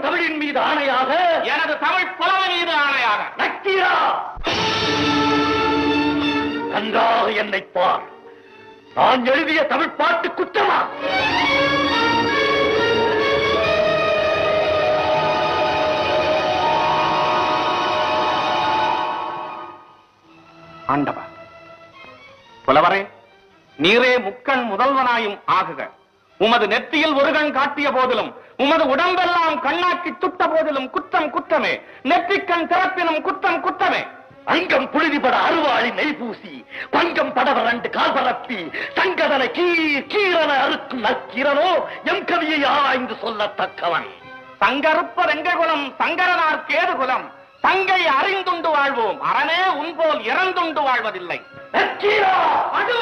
தமிழின் மீது ஆணையாக எனது தமிழ் புலமை மீது ஆணையாக. நக்கீரா! நன்றாக என்னை பார். நான் எழுதிய தமிழ் பாட்டு குற்றமா? ஆண்டவா புலவரே நீரே முக்கண் முதல்வனாயும் ஆகுக. உமது நெற்றியில் ஒரு கண் காட்டிய போதிலும் உமது உடம்பெல்லாம் கண்ணாக்கி துட்ட போதிலும் குற்றம் குற்றமே. நெற்றிக்கண் திறப்பினும் குற்றம் குற்றமே. அங்கம் புழுதிபட அருவாளி நெய் பூசி பங்கம் படவ ரெண்டு கால் பரப்பி சங்கதன கீர் கீரன அறுக்கும் நக்கீரனோ எம் கவியை ஆராய்ந்து சொல்லத்தக்கவன். சங்கருப்ப ரெங்ககுலம் சங்கரனார் கேதுகுலம் தங்கை அறிந்துண்டு வாழ்வோம் அரணே உன்போல் இறந்துண்டு வாழ்வதில்லை. நக்கீரா அது